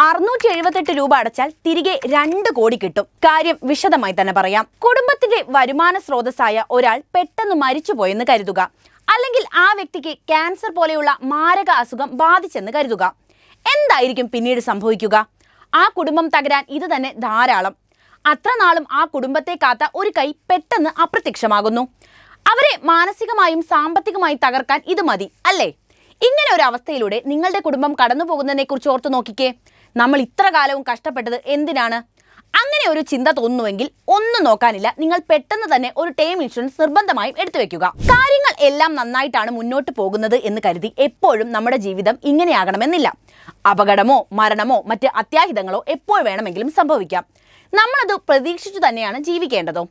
അറുന്നൂറ്റി എഴുപത്തെട്ട് രൂപ അടച്ചാൽ തിരികെ രണ്ട് കോടി കിട്ടും. കാര്യം വിശദമായി തന്നെ പറയാം. കുടുംബത്തിന്റെ വരുമാന സ്രോതസ്സായ ഒരാൾ പെട്ടെന്ന് മരിച്ചുപോയെന്ന് കരുതുക. അല്ലെങ്കിൽ ആ വ്യക്തിക്ക് ക്യാൻസർ പോലെയുള്ള മാരക അസുഖം ബാധിച്ചെന്ന് കരുതുക. എന്തായിരിക്കും പിന്നീട് സംഭവിക്കുക? ആ കുടുംബം തകരാൻ ഇത് തന്നെ ധാരാളം. അത്ര നാളും ആ കുടുംബത്തെ കാത്ത ഒരു കൈ പെട്ടെന്ന് അപ്രത്യക്ഷമാകുന്നു. അവരെ മാനസികമായും സാമ്പത്തികമായി തകർക്കാൻ ഇത് മതി അല്ലേ? ഇങ്ങനെ ഒരു അവസ്ഥയിലൂടെ നിങ്ങളുടെ കുടുംബം കടന്നു പോകുന്നതിനെ കുറിച്ച് ഓർത്തു നോക്കിക്കേ. നമ്മൾ ഇത്ര കാലവും കഷ്ടപ്പെട്ടത് എന്തിനാണ്? അങ്ങനെ ഒരു ചിന്ത തോന്നുവെങ്കിൽ ഒന്നും നോക്കാനില്ല. നിങ്ങൾ പെട്ടെന്ന് തന്നെ ഒരു ടേം ഇൻഷുറൻസ് നിർബന്ധമായും എടുത്തു വെക്കുക. കാര്യങ്ങൾ എല്ലാം നന്നായിട്ടാണ് മുന്നോട്ട് പോകുന്നത് എന്ന് കരുതി എപ്പോഴും നമ്മുടെ ജീവിതം ഇങ്ങനെയാകണമെന്നില്ല. അപകടമോ മരണമോ മറ്റ് അത്യാഹിതങ്ങളോ എപ്പോൾ വേണമെങ്കിലും സംഭവിക്കാം. നമ്മളത് പ്രതീക്ഷിച്ചു തന്നെയാണ് ജീവിക്കേണ്ടതോ.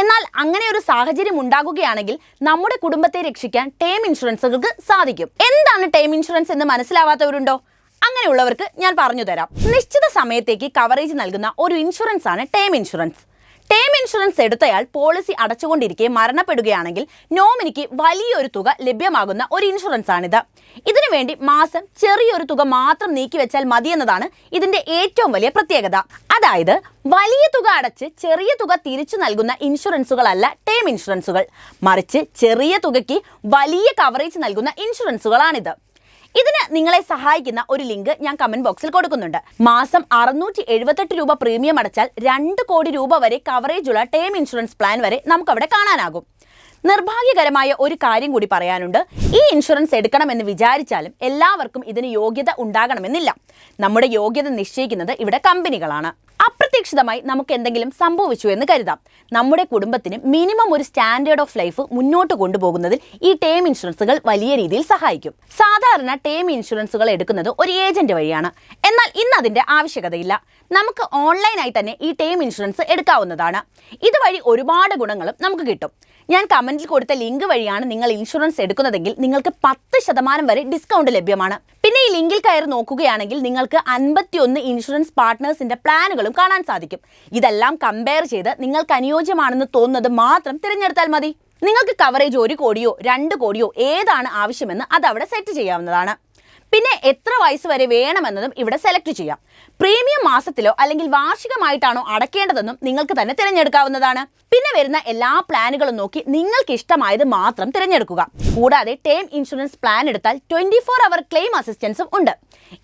എന്നാൽ അങ്ങനെ ഒരു സാഹചര്യം ഉണ്ടാകുകയാണെങ്കിൽ നമ്മുടെ കുടുംബത്തെ രക്ഷിക്കാൻ ടേം ഇൻഷുറൻസുകൾക്ക് സാധിക്കും. എന്താണ് ടേം ഇൻഷുറൻസ് എന്ന് മനസ്സിലാവാത്തവരുണ്ടോ? അങ്ങനെയുള്ളവർക്ക് ഞാൻ പറഞ്ഞു തരാം. നിശ്ചിത സമയത്തേക്ക് കവറേജ് നൽകുന്ന ഒരു ഇൻഷുറൻസ് ആണ് ടേം ഇൻഷുറൻസ് ടേം ഇൻഷുറൻസ് എടുത്തയാൾ പോളിസി അടച്ചുകൊണ്ടിരിക്കെ മരണപ്പെടുകയാണെങ്കിൽ നോമിനിക്ക് വലിയൊരു തുക ലഭ്യമാകുന്ന ഒരു ഇൻഷുറൻസ് ആണിത്. ഇതിനു വേണ്ടി മാസം ചെറിയൊരു തുക മാത്രം നീക്കിവെച്ചാൽ മതിയെന്നതാണ് ഇതിന്റെ ഏറ്റവും വലിയ പ്രത്യേകത. അതായത് വലിയ തുക അടച്ച് ചെറിയ തുക തിരിച്ചു നൽകുന്ന ഇൻഷുറൻസുകളല്ല ടേം ഇൻഷുറൻസുകൾ മറിച്ച് ചെറിയ തുകയ്ക്ക് വലിയ കവറേജ് നൽകുന്ന ഇൻഷുറൻസുകളാണിത് ഇതിന് നിങ്ങളെ സഹായിക്കുന്ന ഒരു ലിങ്ക് ഞാൻ കമന്റ് ബോക്സിൽ കൊടുക്കുന്നുണ്ട്. മാസം അറുന്നൂറ്റി എഴുപത്തെട്ട് രൂപ പ്രീമിയം അടച്ചാൽ രണ്ട് കോടി രൂപ വരെ കവറേജ് ഉള്ള ടേം ഇൻഷുറൻസ് പ്ലാൻ വരെ നമുക്ക് അവിടെ കാണാനാകും. നിർഭാഗ്യകരമായ ഒരു കാര്യം കൂടി പറയാനുണ്ട്. ഈ ഇൻഷുറൻസ് എടുക്കണമെന്ന് വിചാരിച്ചാലും എല്ലാവർക്കും ഇതിന് യോഗ്യത ഉണ്ടാകണമെന്നില്ല. നമ്മുടെ യോഗ്യത നിശ്ചയിക്കുന്നത് ഇവിടെ കമ്പനികളാണ് അപ്രതീക്ഷിതമായി നമുക്ക് എന്തെങ്കിലും സംഭവിച്ചു എന്ന് കരുതാം. നമ്മുടെ കുടുംബത്തിന് മിനിമം ഒരു സ്റ്റാൻഡേർഡ് ഓഫ് ലൈഫ് മുന്നോട്ട് കൊണ്ടുപോകുന്നതിൽ ഈ ടേം ഇൻഷുറൻസുകൾ വലിയ രീതിയിൽ സഹായിക്കും. സാധാരണ ടേം ഇൻഷുറൻസുകൾ എടുക്കുന്നത് ഒരു ഏജന്റ് വഴിയാണ്. എന്നാൽ ഇന്ന് അതിന്റെ ആവശ്യകതയില്ല. നമുക്ക് ഓൺലൈനായി തന്നെ ഈ ടേം ഇൻഷുറൻസ് എടുക്കാവുന്നതാണ്. ഇതുവഴി ഒരുപാട് ഗുണങ്ങളും നമുക്ക് കിട്ടും. ഞാൻ കമന്റിൽ കൊടുത്ത ലിങ്ക് വഴിയാണ് നിങ്ങൾ ഇൻഷുറൻസ് എടുക്കുന്നതെങ്കിൽ നിങ്ങൾക്ക് പത്ത് ശതമാനം വരെ ഡിസ്കൗണ്ട് ലഭ്യമാണ്. പിന്നെ ഈ ലിങ്കിൽ കയറി നോക്കുകയാണെങ്കിൽ നിങ്ങൾക്ക് അൻപത്തിയൊന്ന് ഇൻഷുറൻസ് പാർട്ട്നേഴ്സിന്റെ പ്ലാനുകളും കാണാൻ സാധിക്കും. ഇതെല്ലാം കമ്പയർ ചെയ്ത് നിങ്ങൾക്ക് അനുയോജ്യമാണെന്ന് തോന്നുന്നത് മാത്രം തിരഞ്ഞെടുത്താൽ മതി. നിങ്ങൾക്ക് കവറേജ് ഒരു കോടിയോ രണ്ട് കോടിയോ ഏതാണ് ആവശ്യമെന്ന് അത് അവിടെ സെറ്റ് ചെയ്യാവുന്നതാണ്. പിന്നെ എത്ര വയസ്സ് വരെ വേണമെന്നതും ഇവിടെ സെലക്ട് ചെയ്യാം. പ്രീമിയം മാസത്തിലോ അല്ലെങ്കിൽ വാർഷികമായിട്ടാണോ അടക്കേണ്ടതെന്നും നിങ്ങൾക്ക് തന്നെ തിരഞ്ഞെടുക്കാവുന്നതാണ്. പിന്നെ വരുന്ന എല്ലാ പ്ലാനുകളും നോക്കി നിങ്ങൾക്ക് ഇഷ്ടമായത് മാത്രം തിരഞ്ഞെടുക്കുക. കൂടാതെ ടേം ഇൻഷുറൻസ് പ്ലാൻ എടുത്താൽ ട്വന്റി ഫോർ അവർ ക്ലെയിം അസിസ്റ്റൻസും ഉണ്ട്.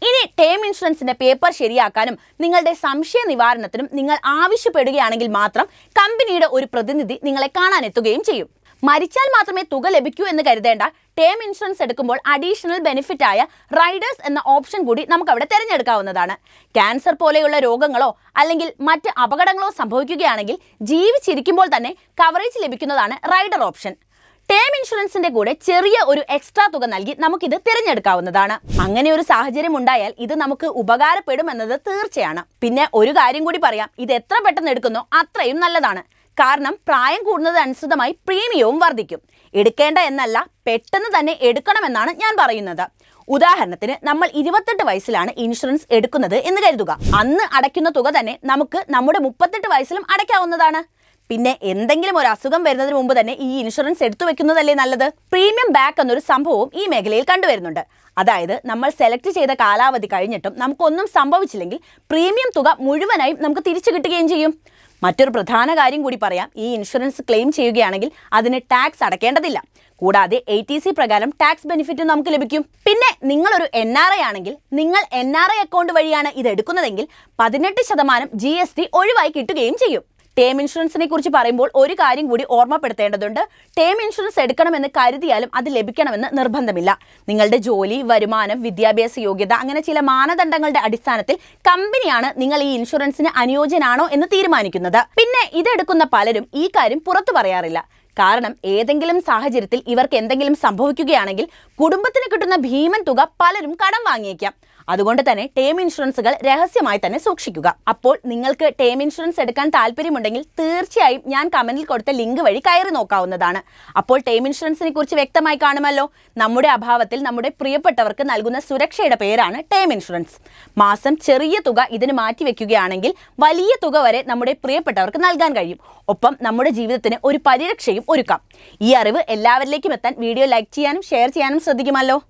ഇനി ടേം ഇൻഷുറൻസിന്റെ പേപ്പർ ശരിയാക്കാനും നിങ്ങളുടെ സംശയ നിവാരണത്തിനും നിങ്ങൾ ആവശ്യപ്പെടുകയാണെങ്കിൽ മാത്രം കമ്പനിയുടെ ഒരു പ്രതിനിധി നിങ്ങളെ കാണാനെത്തുകയും ചെയ്യും. മരിച്ചാൽ മാത്രമേ തുക ലഭിക്കൂ എന്ന് കരുതേണ്ട. ടേം ഇൻഷുറൻസ് എടുക്കുമ്പോൾ അഡീഷണൽ ബെനിഫിറ്റ് ആയ റൈഡേഴ്സ് എന്ന ഓപ്ഷൻ കൂടി നമുക്ക് അവിടെ തിരഞ്ഞെടുക്കാവുന്നതാണ്. ക്യാൻസർ പോലെയുള്ള രോഗങ്ങളോ അല്ലെങ്കിൽ മറ്റ് അപകടങ്ങളോ സംഭവിക്കുകയാണെങ്കിൽ ജീവിച്ചിരിക്കുമ്പോൾ തന്നെ കവറേജ് ലഭിക്കുന്നതാണ് റൈഡർ ഓപ്ഷൻ ടേം ഇൻഷുറൻസിന്റെ കൂടെ ചെറിയ ഒരു എക്സ്ട്രാ തുക നൽകി നമുക്കിത് തിരഞ്ഞെടുക്കാവുന്നതാണ്. അങ്ങനെ ഒരു സാഹചര്യം ഉണ്ടായാൽ ഇത് നമുക്ക് ഉപകാരപ്പെടും എന്നത് തീർച്ചയാണ്. പിന്നെ ഒരു കാര്യം കൂടി പറയാം. ഇത് എത്ര പെട്ടെന്ന് എടുക്കുന്നോ അത്രയും നല്ലതാണ്. കാരണം പ്രായം കൂടുന്നതനുസൃതമായി പ്രീമിയവും വർദ്ധിക്കും. എടുക്കേണ്ട എന്നല്ല പെട്ടെന്ന് തന്നെ എടുക്കണമെന്നാണ് ഞാൻ പറയുന്നത്. ഉദാഹരണത്തിന് നമ്മൾ ഇരുപത്തെട്ട് വയസ്സിലാണ് ഇൻഷുറൻസ് എടുക്കുന്നത് എന്ന് കരുതുക. അന്ന് അടയ്ക്കുന്ന തുക തന്നെ നമുക്ക് നമ്മുടെ മുപ്പത്തെട്ട് വയസ്സിലും അടയ്ക്കാവുന്നതാണ്. പിന്നെ എന്തെങ്കിലും ഒരു അസുഖം വരുന്നതിന് മുമ്പ് തന്നെ ഈ ഇൻഷുറൻസ് എടുത്തു വെക്കുന്നതല്ലേ നല്ലത്? പ്രീമിയം ബാക്ക് എന്നൊരു സംഭവവും ഈ മേഖലയിൽ കണ്ടുവരുന്നുണ്ട്. അതായത് നമ്മൾ സെലക്ട് ചെയ്ത കാലാവധി കഴിഞ്ഞിട്ടും നമുക്കൊന്നും സംഭവിച്ചില്ലെങ്കിൽ പ്രീമിയം തുക മുഴുവനായും നമുക്ക് തിരിച്ചു കിട്ടുകയും ചെയ്യും. മറ്റൊരു പ്രധാന കാര്യം കൂടി പറയാം. ഈ ഇൻഷുറൻസ് ക്ലെയിം ചെയ്യുകയാണെങ്കിൽ അതിന് ടാക്സ് അടക്കേണ്ടതില്ല. കൂടാതെ എ ടി സി പ്രകാരം ടാക്സ് ബെനിഫിറ്റും നമുക്ക് ലഭിക്കും. പിന്നെ നിങ്ങളൊരു എൻ ആർ ഐ ആണെങ്കിൽ നിങ്ങൾ എൻ ആർ ഐ അക്കൗണ്ട് വഴിയാണ് ഇത് എടുക്കുന്നതെങ്കിൽ പതിനെട്ട് ശതമാനം ജി എസ് ടി ഒഴിവായി കിട്ടുകയും ചെയ്യും. ടേം ഇൻഷുറൻസിനെ കുറിച്ച് പറയുമ്പോൾ ഒരു കാര്യം കൂടി ഓർമ്മപ്പെടുത്തേണ്ടതുണ്ട്. ടേം ഇൻഷുറൻസ് എടുക്കണമെന്ന് കരുതിയാലും അത് ലഭിക്കണമെന്ന് നിർബന്ധമില്ല. നിങ്ങളുടെ ജോലി വരുമാനം വിദ്യാഭ്യാസ യോഗ്യത അങ്ങനെ ചില മാനദണ്ഡങ്ങളുടെ അടിസ്ഥാനത്തിൽ കമ്പനിയാണ് നിങ്ങൾ ഈ ഇൻഷുറൻസിന് അനുയോജ്യനാണോ എന്ന് തീരുമാനിക്കുന്നത്. പിന്നെ ഇതെടുക്കുന്ന പലരും ഈ കാര്യം പുറത്തു പറയാറില്ല. കാരണം ഏതെങ്കിലും സാഹചര്യത്തിൽ ഇവർക്ക് എന്തെങ്കിലും സംഭവിക്കുകയാണെങ്കിൽ കുടുംബത്തിന് കിട്ടുന്ന ഭീമൻ തുക പലരും കടം വാങ്ങിയേക്കാം. അതുകൊണ്ട് തന്നെ ടേം ഇൻഷുറൻസുകൾ രഹസ്യമായി തന്നെ സൂക്ഷിക്കുക. അപ്പോൾ നിങ്ങൾക്ക് ടേം ഇൻഷുറൻസ് എടുക്കാൻ താല്പര്യമുണ്ടെങ്കിൽ തീർച്ചയായും ഞാൻ കമന്റിൽ കൊടുത്ത ലിങ്ക് വഴി കയറി നോക്കാവുന്നതാണ്. അപ്പോൾ ടേം ഇൻഷുറൻസിനെ കുറിച്ച് വ്യക്തമായി കാണുമല്ലോ? നമ്മുടെ അഭാവത്തിൽ നമ്മുടെ പ്രിയപ്പെട്ടവർക്ക് നൽകുന്ന സുരക്ഷയുടെ പേരാണ് ടേം ഇൻഷുറൻസ് മാസം ചെറിയ തുക ഇതിന് മാറ്റിവെക്കുകയാണെങ്കിൽ വലിയ തുക വരെ നമ്മുടെ പ്രിയപ്പെട്ടവർക്ക് നൽകാൻ കഴിയും. ഒപ്പം നമ്മുടെ ജീവിതത്തിന് ഒരു പരിരക്ഷയും ഒരുക്കാം. ഈ അറിവ് എല്ലാവരിലേക്കും എത്താൻ വീഡിയോ ലൈക്ക് ചെയ്യാനും ഷെയർ ചെയ്യാനും ശ്രദ്ധിക്കുമല്ലോ?